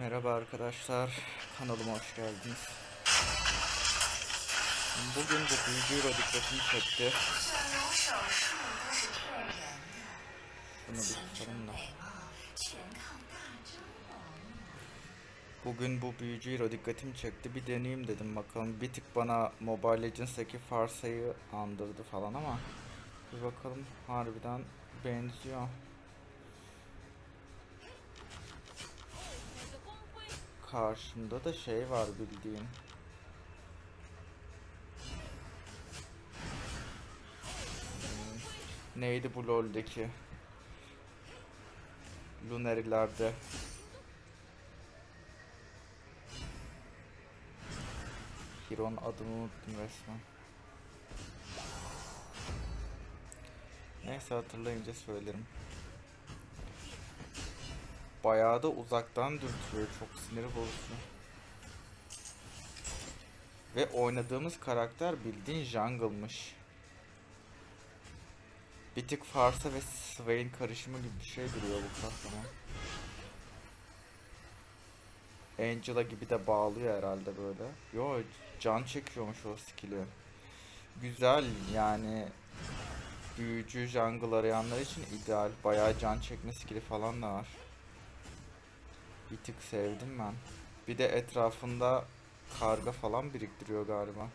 Merhaba arkadaşlar, kanalıma hoş geldiniz. Bugün bu büyücü dikkatimi çekti. Şunu bir tutalım da. Bugün bu büyücü hero dikkatimi çekti. Bir deneyeyim dedim bakalım. Bir tık bana Mobile Legends'taki Farsa'yı andırdı falan ama bir bakalım harbiden benziyor. Karşımda da şey var bildiğin. Hmm, Neydi bu LoL'deki? Lunary'lerde. Hero'nun adını unuttum resmen. Neyse hatırlayınca söylerim. Bayağı da uzaktan dürtüyor. Çok sinir bozucu. Ve oynadığımız karakter bildiğin jungle'mış. Bir tık Farsa ve Swain karışımı gibi bir şey duruyor bu kahraman. Angela gibi de bağlıyor herhalde böyle. Yo can çekiyormuş o skill'i. Güzel yani büyücü jungle arayanlar için ideal. Bayağı can çekme skill'i falan da var. Bir tık sevdim ben. Bir de etrafında karga falan biriktiriyor galiba.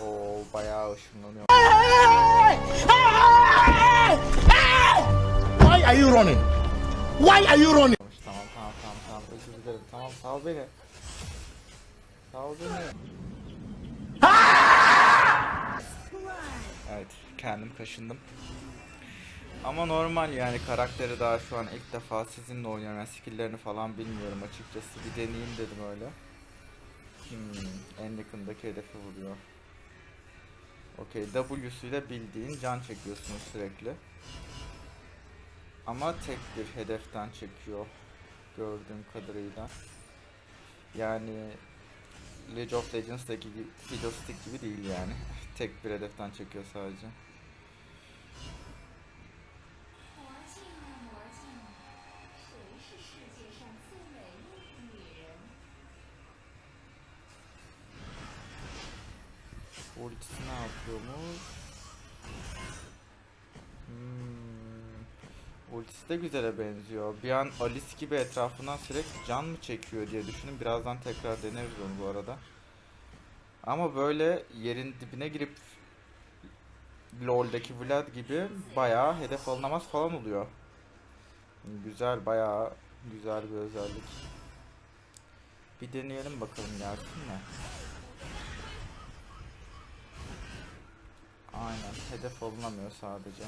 Oo bayağı ışınlanıyor. Why are you running? Why are you running? Tamam tamam tamam tamam özür dilerim. Tamam sal beni. Sal beni. Evet kendim kaşındım. Ama normal yani karakteri daha şu an ilk defa sizinle oynuyorum. Yani skill'lerini falan bilmiyorum açıkçası. Bir deneyeyim dedim öyle. Hmm, en yakındaki hedefi vuruyor. Okey W'suyla bildiğin can çekiyorsunuz sürekli. Ama tek bir hedeften çekiyor gördüğüm kadarıyla. Yani League of Legends'daki Fiddlestick gibi değil yani. tek bir hedeften çekiyor sadece. Ultisi ne yapıyormuş? Hmm. Ultisi de güzele benziyor. Bir an Alice gibi etrafından sürekli can mı çekiyor diye düşünün. Birazdan tekrar deneriz onu bu arada. Ama böyle yerin dibine girip LoL'deki Vlad gibi bayağı hedef alınamaz falan oluyor. Güzel bayağı güzel bir özellik. Bir deneyelim bakalım gelsin mi? Aynen hedef alınamıyor sadece.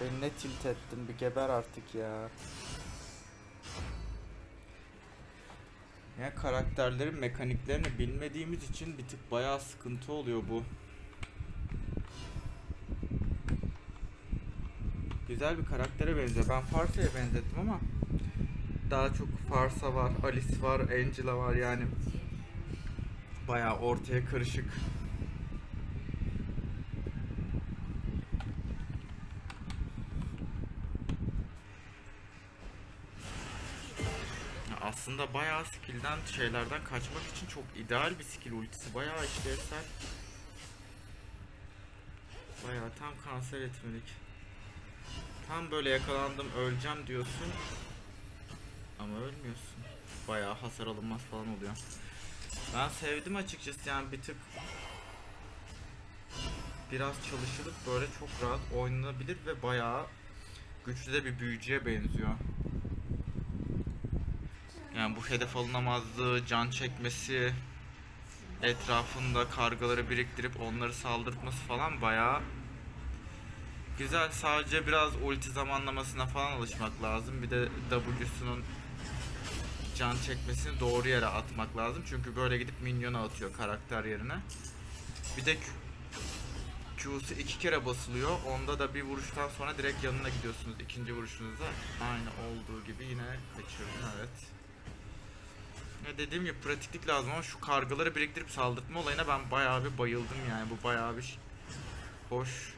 Beni ne tilt ettin bir geber artık ya. Ya karakterlerin mekaniklerini bilmediğimiz için bir tık bayağı sıkıntı oluyor bu. Güzel bir karaktere benziyor. Ben Farsa'ya benzettim ama daha çok Farsa var, Alice var, Angela var yani. Bayağı ortaya karışık. Aslında bayağı skill'den şeylerden kaçmak için çok ideal bir skill ultisi. Bayağı işlevsel. Bayağı tam kanser etmelik. Tam böyle yakalandım öleceğim diyorsun. Ama ölmüyorsun. Bayağı hasar alınmaz falan oluyor. Ben sevdim açıkçası yani bir tık biraz çalışılıp böyle çok rahat oynanabilir ve bayağı güçlü de bir büyücüye benziyor. Yani bu hedef alınamazlığı, can çekmesi, etrafında kargaları biriktirip onları saldırtması falan bayağı güzel. Sadece biraz ulti zamanlamasına falan alışmak lazım. Bir de W'sunun can çekmesini doğru yere atmak lazım. Çünkü böyle gidip minyona atıyor karakter yerine. Bir de Q'su iki kere basılıyor. Onda da bir vuruştan sonra direkt yanına gidiyorsunuz. ikinci vuruşunuzda aynı olduğu gibi yine kaçırdım evet. Ya dediğim gibi pratiklik lazım ama şu kargaları biriktirip saldırtma olayına ben bayağı bir bayıldım yani. Bu bayağı bir hoş.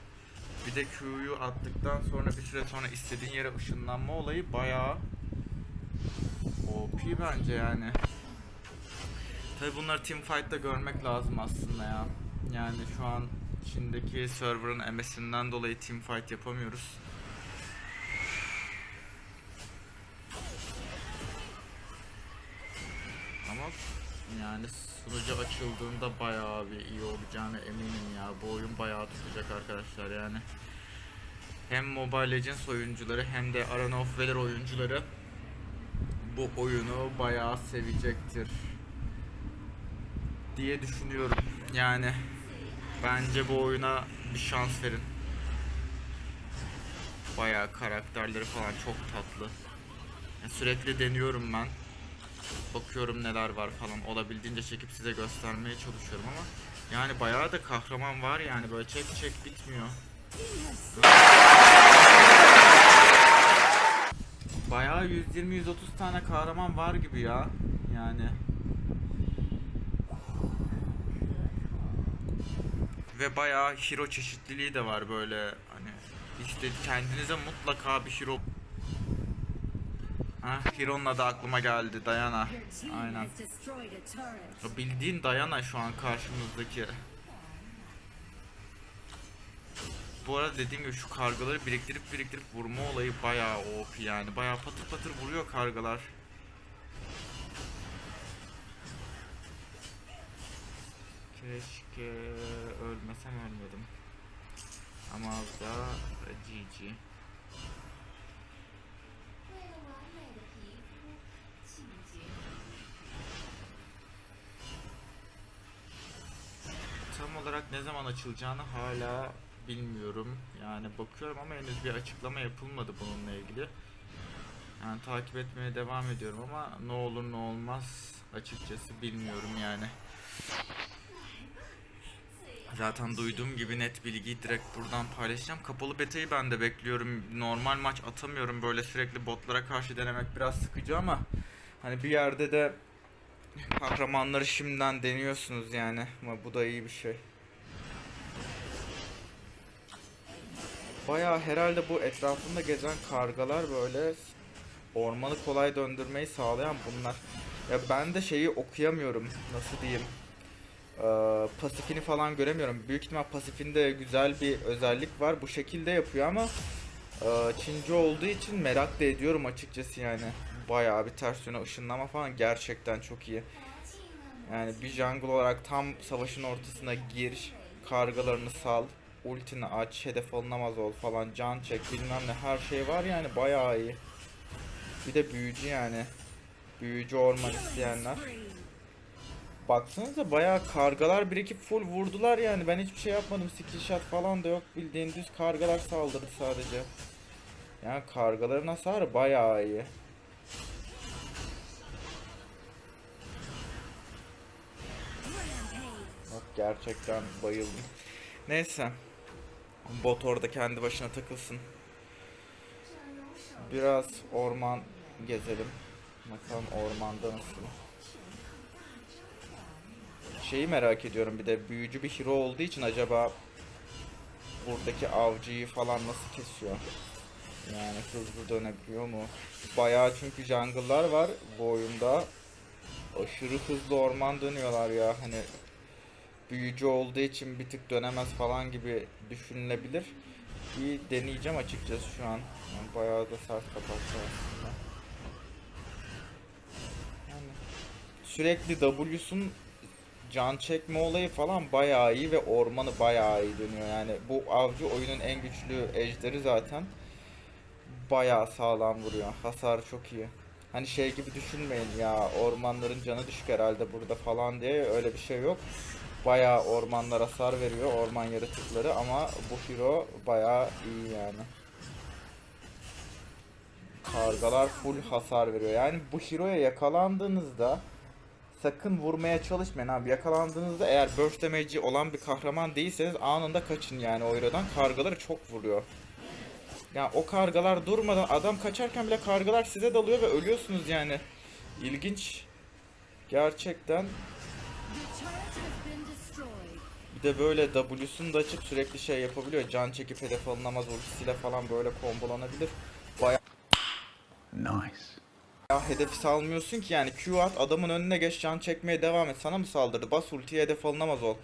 Bir de Q'yu attıktan sonra bir süre sonra istediğin yere ışınlanma olayı bayağı OP bence yani. Tabi bunları teamfight'ta görmek lazım aslında ya. Yani şu an Çin'deki server'ın MS'inden dolayı teamfight yapamıyoruz. Yani sunucu açıldığında bayağı bir iyi olacağına eminim ya. Bu oyun bayağı tutacak arkadaşlar yani. Hem Mobile Legends oyuncuları hem de Arena of Valor oyuncuları bu oyunu bayağı sevecektir diye düşünüyorum. Yani bence bu oyuna bir şans verin. Bayağı karakterleri falan çok tatlı. Yani sürekli deniyorum ben. Bakıyorum neler var falan. Olabildiğince çekip size göstermeye çalışıyorum ama yani bayağı da kahraman var yani böyle çek çek bitmiyor. Bayağı 120-130 tane kahraman var gibi ya. Yani. Ve bayağı hero çeşitliliği de var böyle hani işte kendinize mutlaka bir hero Ha, Hero'nun adı aklıma geldi. Diana. Aynen. O Bildiğin Diana şu an karşımızdaki. Bu arada dediğim gibi şu kargaları biriktirip biriktirip vurma olayı bayağı OP yani. Bayağı patır patır vuruyor kargalar. Keşke ölmesem ölmedim. Ama az daha GG. Olarak ne zaman açılacağını hala bilmiyorum. Yani bakıyorum ama henüz bir açıklama yapılmadı bununla ilgili. Yani takip etmeye devam ediyorum ama ne olur ne olmaz açıkçası bilmiyorum yani. Zaten duyduğum gibi net bilgiyi direkt buradan paylaşacağım. Kapalı beta'yı ben de bekliyorum. Normal maç atamıyorum böyle sürekli botlara karşı denemek biraz sıkıcı ama hani bir yerde de kahramanları şimdiden deniyorsunuz yani. Ama bu da iyi bir şey. Bayağı herhalde bu etrafında gezen kargalar böyle ormanı kolay döndürmeyi sağlayan bunlar. Ya ben de şeyi okuyamıyorum. Nasıl diyeyim? Ee, pasifini falan göremiyorum. Büyük ihtimal pasifinde güzel bir özellik var. Bu şekilde yapıyor ama e, Çince olduğu için merak da ediyorum açıkçası yani. Bayağı bir ters yöne ışınlama falan gerçekten çok iyi. Yani bir jungle olarak tam savaşın ortasına gir, kargalarını sal, ultini aç, hedef alınamaz ol falan, can çek bilmem ne her şey var yani bayağı iyi. Bir de büyücü yani. Büyücü orman isteyenler. Baksanıza bayağı kargalar birikip full vurdular yani ben hiçbir şey yapmadım skill shot falan da yok bildiğin düz kargalar saldırdı sadece. Yani kargaların hasarı bayağı iyi. Bak gerçekten bayıldım. Neyse. Bot orada kendi başına takılsın. Biraz orman gezelim. Bakalım ormanda nasıl. Şeyi merak ediyorum bir de büyücü bir hero olduğu için acaba buradaki avcıyı falan nasıl kesiyor? Yani hızlı dönebiliyor mu? Bayağı çünkü jungle'lar var bu oyunda. Aşırı hızlı orman dönüyorlar ya hani büyücü olduğu için bir tık dönemez falan gibi düşünülebilir. Bir deneyeceğim açıkçası şu an. Yani bayağı da sert kapattı aslında. Yani sürekli W'sun can çekme olayı falan bayağı iyi ve ormanı bayağı iyi dönüyor. Yani bu avcı oyunun en güçlü ejderi zaten. Bayağı sağlam vuruyor. Hasarı çok iyi. Hani şey gibi düşünmeyin ya ormanların canı düşük herhalde burada falan diye öyle bir şey yok. Bayağı ormanlar hasar veriyor orman yaratıkları ama bu hero bayağı iyi yani. Kargalar full hasar veriyor. Yani bu hero'ya yakalandığınızda sakın vurmaya çalışmayın abi. Yakalandığınızda eğer burst damage'i olan bir kahraman değilseniz anında kaçın yani o Hero'dan. Kargaları çok vuruyor. Ya o kargalar durmadan adam kaçarken bile kargalar size dalıyor ve ölüyorsunuz yani. İlginç. Gerçekten. Bir de böyle W'sunu da açıp sürekli şey yapabiliyor. Can çekip hedef alınamaz ultisiyle falan böyle kombolanabilir. Bayağı Nice. ya hedefi salmıyorsun ki yani Q at adamın önüne geç can çekmeye devam et. Sana mı saldırdı? Bas ultiye hedef alınamaz ol.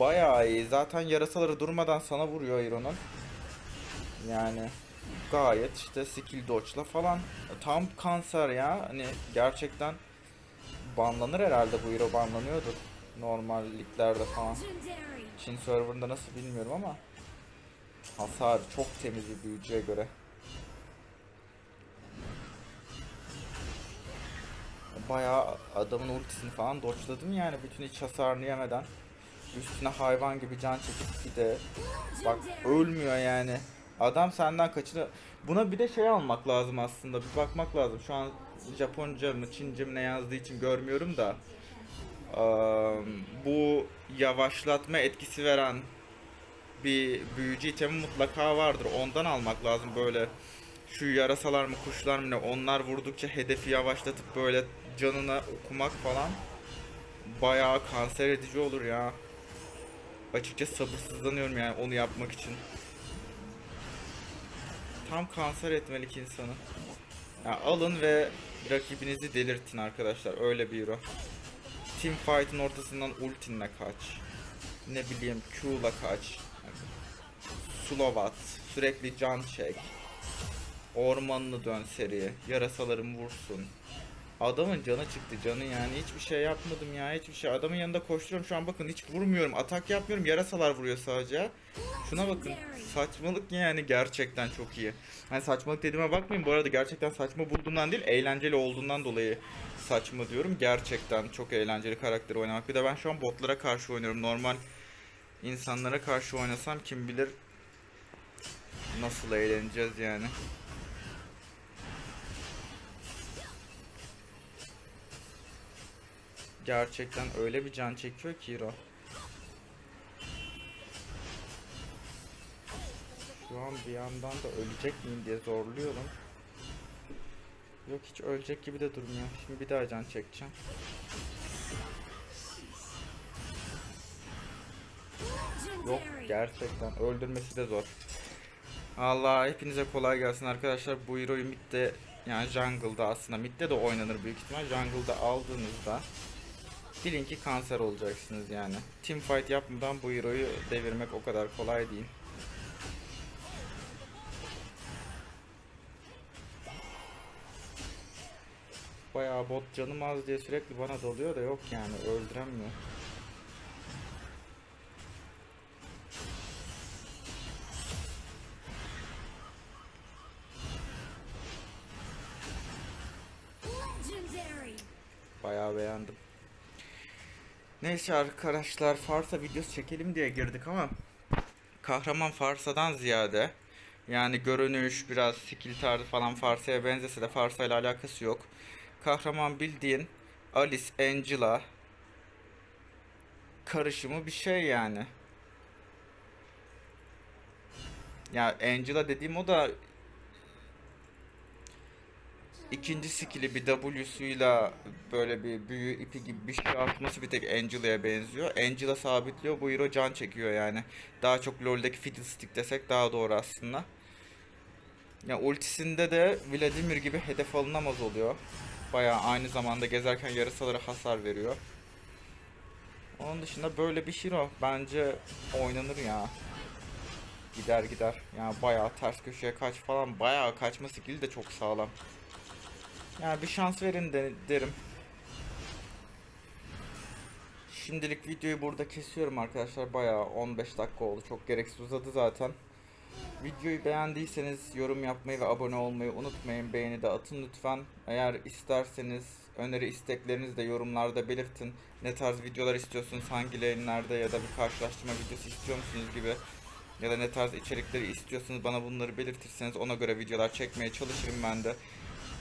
Bayağı iyi. Zaten yarasaları durmadan sana vuruyor Hero'nun. Yani gayet işte skill dodge'la falan. Tam kanser ya. Hani gerçekten banlanır herhalde bu hero banlanıyordur. Normal liglerde falan. Çin serverında nasıl bilmiyorum ama hasar çok temiz bir büyücüye göre. Bayağı adamın ultisini falan dodge'ladım yani bütün hiç hasarını yemeden. Üstüne hayvan gibi can çekip bir de bak ölmüyor yani. Adam senden kaçını buna bir de şey almak lazım aslında bir bakmak lazım. Şu an Japonca mı Çince mi ne yazdığı için görmüyorum da. Bu yavaşlatma etkisi veren bir büyücü itemi mutlaka vardır. Ondan almak lazım böyle. Şu yarasalar mı kuşlar mı ne onlar vurdukça hedefi yavaşlatıp böyle canına okumak falan bayağı kanser edici olur ya. Açıkçası sabırsızlanıyorum yani onu yapmak için. Tam kanser etmelik insanı. Ya alın ve rakibinizi delirtin arkadaşlar. Öyle bir hero. Team fight'ın ortasından ultinle kaç. Ne bileyim Q'la kaç. Slow at. Sürekli can çek. Ormanını dön seri. Yarasalarım vursun. Adamın canı çıktı canı yani hiçbir şey yapmadım ya hiçbir şey. Adamın yanında koşturuyorum şu an bakın hiç vurmuyorum. Atak yapmıyorum. Yarasalar vuruyor sadece. Şuna bakın. Saçmalık yani gerçekten çok iyi. Hani saçmalık dediğime bakmayın. Bu arada gerçekten saçma bulduğumdan değil, eğlenceli olduğundan dolayı saçma diyorum. Gerçekten çok eğlenceli karakteri oynamak. Bir de ben şu an botlara karşı oynuyorum. Normal insanlara karşı oynasam kim bilir nasıl eğleneceğiz yani. Gerçekten öyle bir can çekiyor ki Hero. Şu an bir yandan da ölecek miyim diye zorluyorum. Yok hiç ölecek gibi de durmuyor. Şimdi bir daha can çekeceğim. Yok gerçekten öldürmesi de zor. Allah hepinize kolay gelsin arkadaşlar. Bu hero'yu midde yani jungle'da aslında midde de oynanır büyük ihtimal. Jungle'da aldığınızda bilin ki kanser olacaksınız yani. Team fight yapmadan bu hero'yu devirmek o kadar kolay değil. Bayağı bot canım az diye sürekli bana dalıyor da yok yani öldüremiyor. Bayağı beğendim. Neyse arkadaşlar Farsa videosu çekelim diye girdik ama kahraman Farsa'dan ziyade yani görünüş biraz skill tarzı falan Farsa'ya benzese de Farsa ile alakası yok. Kahraman bildiğin Alice Angela karışımı bir şey yani. Ya Angela dediğim o da ikinci skill'i bir W'suyla böyle bir büyü ipi gibi bir şey atması bir tek Angela'ya benziyor. Angela sabitliyor bu hero can çekiyor yani. Daha çok LoL'deki Fiddlestick desek daha doğru aslında. Ya ultisinde de Vladimir gibi hedef alınamaz oluyor. Bayağı aynı zamanda gezerken yarasalara hasar veriyor. Onun dışında böyle bir hero bence oynanır ya. Gider gider. Yani bayağı ters köşeye kaç falan bayağı kaçma skill'i de çok sağlam. Yani bir şans verin de derim. Şimdilik videoyu burada kesiyorum arkadaşlar. Bayağı 15 dakika oldu. Çok gereksiz uzadı zaten. Videoyu beğendiyseniz yorum yapmayı ve abone olmayı unutmayın. Beğeni de atın lütfen. Eğer isterseniz öneri isteklerinizi de yorumlarda belirtin. Ne tarz videolar istiyorsunuz? Hangi lane'lerde ya da bir karşılaştırma videosu istiyor musunuz gibi. Ya da ne tarz içerikleri istiyorsunuz bana bunları belirtirseniz ona göre videolar çekmeye çalışırım ben de.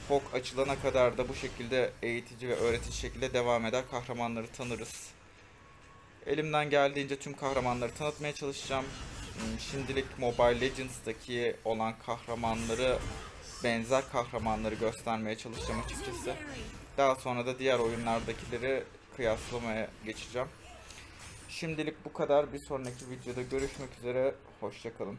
Hawk açılana kadar da bu şekilde eğitici ve öğretici şekilde devam eder. Kahramanları tanırız. Elimden geldiğince tüm kahramanları tanıtmaya çalışacağım. Hmm, Şimdilik Mobile Legends'daki olan kahramanları, benzer kahramanları göstermeye çalışacağım açıkçası. Daha sonra da diğer oyunlardakileri kıyaslamaya geçeceğim. Şimdilik bu kadar. Bir sonraki videoda görüşmek üzere. Hoşçakalın.